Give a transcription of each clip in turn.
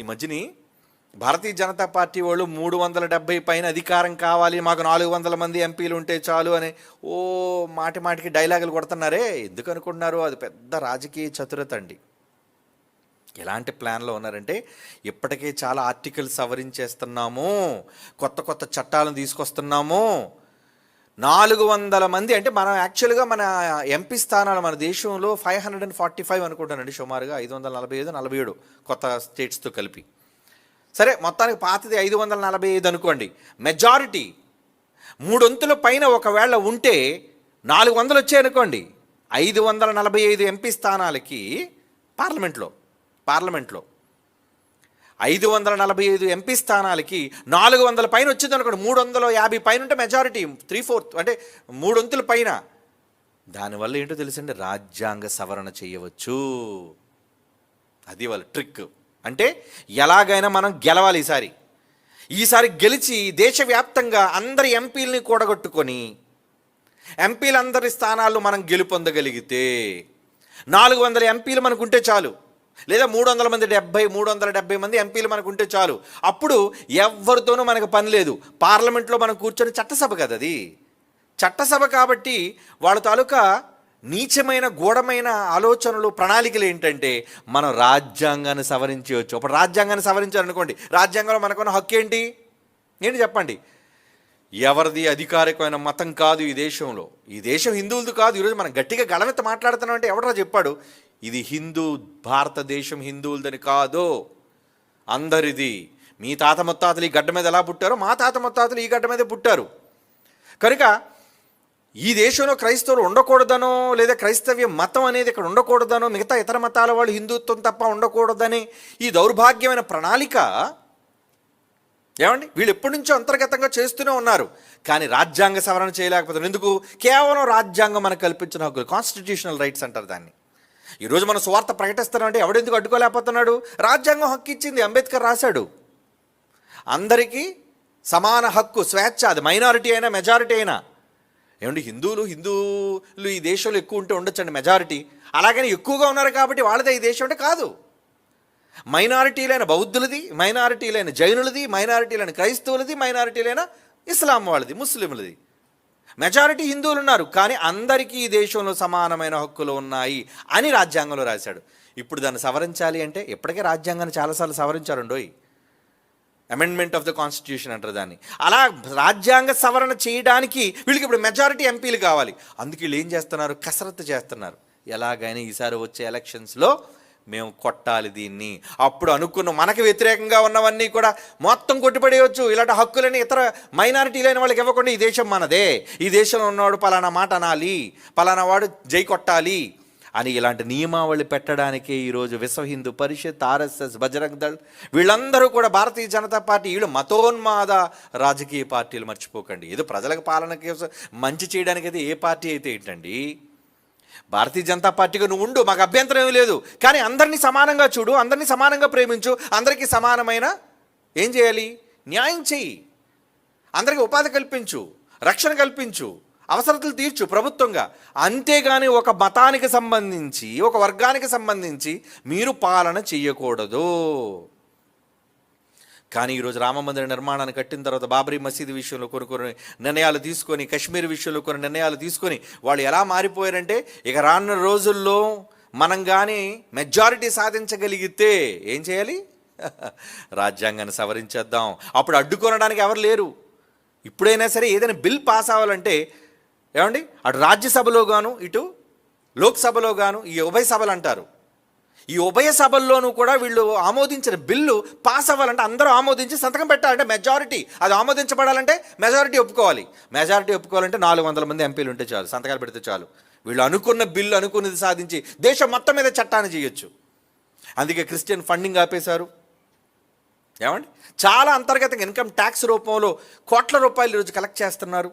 ఈ మధ్యని భారతీయ జనతా పార్టీ వాళ్ళు మూడు వందల డెబ్బై పైన అధికారం కావాలి మాకు నాలుగు వందల మంది ఎంపీలు ఉంటే చాలు అని ఓ మాటి మాటికి డైలాగులు కొడుతున్నారే. ఎందుకు అనుకుంటున్నారు? అది పెద్ద రాజకీయ చతురత అండి. ఎలాంటి ప్లాన్లో ఉన్నారంటే ఇప్పటికే చాలా ఆర్టికల్స్ సవరించేస్తున్నాము కొత్త కొత్త చట్టాలను తీసుకొస్తున్నాము నాలుగు వందల మంది అంటే మనం యాక్చువల్గా మన ఎంపీ స్థానాలు మన దేశంలో five hundred and forty five అనుకుంటానండి సుమారుగా ఐదు వందల నలభై ఐదు నలభై ఏడు కొత్త స్టేట్స్తో కలిపి. సరే మొత్తానికి పాతది ఐదు వందల నలభై ఐదు అనుకోండి. మెజారిటీ మూడొంతుల పైన ఒకవేళ ఉంటే నాలుగు వందలు వచ్చాయనుకోండి ఐదు వందల నలభై ఐదు ఎంపీ స్థానాలకి పార్లమెంట్లో పార్లమెంట్లో ఐదు వందల నలభై ఐదు ఎంపీ స్థానాలకి నాలుగు వందల పైన వచ్చింది అనుకోండి. మూడు వందల యాభై పైన ఉంటే మెజారిటీ త్రీ ఫోర్త్ అంటే మూడొంతుల పైన. దానివల్ల ఏంటో తెలుసండి? రాజ్యాంగ సవరణ చేయవచ్చు. అది వాళ్ళ ట్రిక్ అంటే ఎలాగైనా మనం గెలవాలి ఈసారి. ఈసారి గెలిచి దేశవ్యాప్తంగా అందరి ఎంపీలని కూడగొట్టుకొని ఎంపీలందరి స్థానాలు మనం గెలుపొందగలిగితే నాలుగు వందల ఎంపీలు మనకుంటే చాలు. లేదా మూడు వందల మంది డెబ్బై మూడు వందల డెబ్బై మంది ఎంపీలు మనకు ఉంటే చాలు. అప్పుడు ఎవరితోనూ మనకు పని లేదు. పార్లమెంట్లో మనం కూర్చొని చట్టసభ కదా అది. చట్టసభ కాబట్టి వాళ్ళ తాలూకా నీచమైన గూఢమైన ఆలోచనలు ప్రణాళికలు ఏంటంటే మనం రాజ్యాంగాన్ని సవరించవచ్చు అప్పుడు రాజ్యాంగాన్ని సవరించాలనుకోండి రాజ్యాంగంలో మనకున్న హక్కు ఏంటి? ఏంటి చెప్పండి? ఎవరిది అధికారికమైన మతం కాదు ఈ దేశంలో. ఈ దేశం హిందువులది కాదు. ఈరోజు మనం గట్టిగా గళమెత్త మాట్లాడుతున్నాం అంటే ఎవడరా చెప్పాడు? ఇది హిందూ భారతదేశం హిందువులదని కాదు అందరిది. మీ తాత ముత్తాతలు ఈ గడ్డ మీద ఎలా పుట్టారో మా తాత ముత్తాతలు ఈ గడ్డ మీద పుట్టారు. కనుక ఈ దేశంలో క్రైస్తవులు ఉండకూడదనో లేదా క్రైస్తవ్య మతం అనేది ఇక్కడ ఉండకూడదనో మిగతా ఇతర మతాల వాళ్ళు హిందుత్వం తప్ప ఉండకూడదని ఈ దౌర్భాగ్యమైన ప్రణాళిక ఏమండి? వీళ్ళు ఎప్పటి నుంచో అంతర్గతంగా చేస్తూనే ఉన్నారు. కానీ రాజ్యాంగ సవరణ చేయలేకపోతున్నారు. ఎందుకు? కేవలం రాజ్యాంగం మనకు కల్పించిన హక్కులు. కాన్స్టిట్యూషనల్ రైట్స్ అంటారు దాన్ని. ఈరోజు మనం స్వార్థ ప్రకటిస్తున్నామంటే ఎవడెందుకు అడ్డుకోలేకపోతున్నాడు? రాజ్యాంగం హక్కు ఇచ్చింది అంబేద్కర్ రాశాడు. అందరికీ సమాన హక్కు స్వేచ్ఛ అది మైనారిటీ అయినా మెజారిటీ అయినా. ఏమంటే హిందువులు హిందువులు ఈ దేశంలో ఎక్కువ ఉంటే ఉండొచ్చండి మెజారిటీ. అలాగని ఎక్కువగా ఉన్నారు కాబట్టి వాళ్ళదే ఈ దేశం అంటే కాదు. మైనారిటీలైన బౌద్ధులది మైనారిటీలైన జైనులది మైనారిటీలైన క్రైస్తవులది మైనారిటీలైన ఇస్లాం వాళ్ళది ముస్లింలది. మెజారిటీ హిందువులు ఉన్నారు కానీ అందరికీ ఈ దేశంలో సమానమైన హక్కులు ఉన్నాయి అని రాజ్యాంగంలో రాశాడు. ఇప్పుడు దాన్ని సవరించాలి అంటే ఇప్పటికే రాజ్యాంగాన్ని చాలాసార్లు సవరించారండోయ్ అమెండ్మెంట్ ఆఫ్ ద కాన్స్టిట్యూషన్ అంటారు దాన్ని. అలా రాజ్యాంగ సవరణ చేయడానికి వీళ్ళకి ఇప్పుడు మెజారిటీ ఎంపీలు కావాలి. అందుకే వీళ్ళు ఏం చేస్తున్నారు? కసరత్తు చేస్తున్నారు. ఎలాగైనా ఈసారి వచ్చే ఎలక్షన్స్లో మేము కొట్టాలి దీన్ని. అప్పుడు అనుకున్న మనకి వ్యతిరేకంగా ఉన్నవన్నీ కూడా మొత్తం కొట్టిపడేయచ్చు. ఇలాంటి హక్కులని ఇతర మైనారిటీలైన వాళ్ళకి ఇవ్వకుండా ఈ దేశం మనదే. ఈ దేశంలో ఉన్నవాడు పలానా మాట అనాలి. పలానా వాడు జై కొట్టాలి అని ఇలాంటి నియమావళి పెట్టడానికే ఈరోజు విశ్వ హిందూ పరిషత్ ఆర్ఎస్ఎస్ బజరంగ్ దళ్ వీళ్ళందరూ కూడా భారతీయ జనతా పార్టీ వీళ్ళు మతోన్మాద రాజకీయ పార్టీలు మర్చిపోకండి. ఏదో ప్రజలకు పాలన కోసం మంచి చేయడానికి అయితే ఏ పార్టీ అయితే ఏంటండి? భారతీయ జనతా పార్టీగా నువ్వు ఉండు మాకు అభ్యంతరం ఏమీ లేదు. కానీ అందరినీ సమానంగా చూడు అందరినీ సమానంగా ప్రేమించు అందరికీ సమానమైన ఏం చేయాలి? న్యాయం చెయ్యి. అందరికీ ఉపాధి కల్పించు రక్షణ కల్పించు అవసరతలు తీర్చు ప్రభుత్వంగా. అంతేగాని ఒక మతానికి సంబంధించి ఒక వర్గానికి సంబంధించి మీరు పాలన చేయకూడదు కానీ ఈరోజు రామమందిర నిర్మాణాన్ని కట్టిన తర్వాత బాబరీ మసీదు విషయంలో కొన్ని కొన్ని నిర్ణయాలు తీసుకొని కశ్మీర్ విషయంలో కొన్ని నిర్ణయాలు తీసుకొని వాళ్ళు ఎలా మారిపోయారంటే ఇక రానున్న రోజుల్లో మనం కానీ మెజారిటీ సాధించగలిగితే ఏం చేయాలి? రాజ్యాంగాన్ని సవరించేద్దాం. అప్పుడు అడ్డుకొనడానికి ఎవరు లేరు. ఇప్పుడైనా సరే ఏదైనా బిల్ పాస్ అవ్వాలంటే ఏమండి? అటు రాజ్యసభలో గాను ఇటు లోక్సభలో గాను ఈ ఉభయ సభలు అంటారు. ఈ ఉభయ సభల్లోనూ కూడా వీళ్ళు ఆమోదించిన బిల్లు పాస్ అవ్వాలంటే అందరూ ఆమోదించి సంతకం పెట్టాలంటే మెజారిటీ అది ఆమోదించబడాలంటే మెజారిటీ ఒప్పుకోవాలి. మెజారిటీ ఒప్పుకోవాలంటే నాలుగు వందల మంది ఎంపీలు ఉంటే చాలు సంతకాలు పెడితే చాలు. వీళ్ళు అనుకున్న బిల్లు అనుకున్నది సాధించి దేశం మొత్తం మీద చట్టాన్ని చేయొచ్చు. అందుకే క్రిస్టియన్ ఫండింగ్ ఆపేశారు. ఏమండి? చాలా అంతర్గతంగా ఇన్కమ్ ట్యాక్స్ రూపంలో కోట్ల రూపాయలు ఈరోజు కలెక్ట్ చేస్తున్నారు.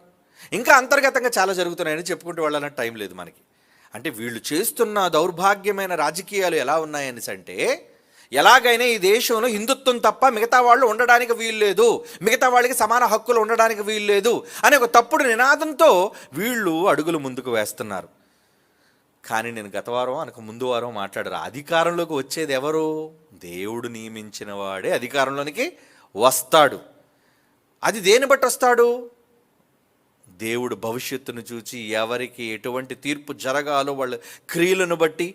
ఇంకా అంతర్గతంగా చాలా జరుగుతున్నాయని చెప్పుకుంటూ వెళ్ళాలని టైం లేదు మనకి. అంటే వీళ్ళు చేస్తున్న దౌర్భాగ్యమైన రాజకీయాలు ఎలా ఉన్నాయని అంటే ఎలాగైనా ఈ దేశంలో హిందుత్వం తప్ప మిగతా వాళ్ళు ఉండడానికి వీలు లేదు మిగతా వాళ్ళకి సమాన హక్కులు ఉండడానికి వీలు లేదు అనే ఒక తప్పుడు నినాదంతో వీళ్ళు అడుగులు ముందుకు వేస్తున్నారు. కానీ నేను గత వారం అనక ముందు వారం మాట్లాడారు. అధికారంలోకి వచ్చేది ఎవరు? దేవుడు నియమించిన వాడే అధికారంలోనికి వస్తాడు. అది దేని బట్టి వస్తాడు? దేవుడు భవిష్యత్తును చూచి ఎవరికి ఎటువంటి తీర్పు జరగాలో వాళ్ళ క్రియలను బట్టి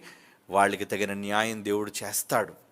వాళ్ళకి తగిన న్యాయం దేవుడు చేస్తాడు.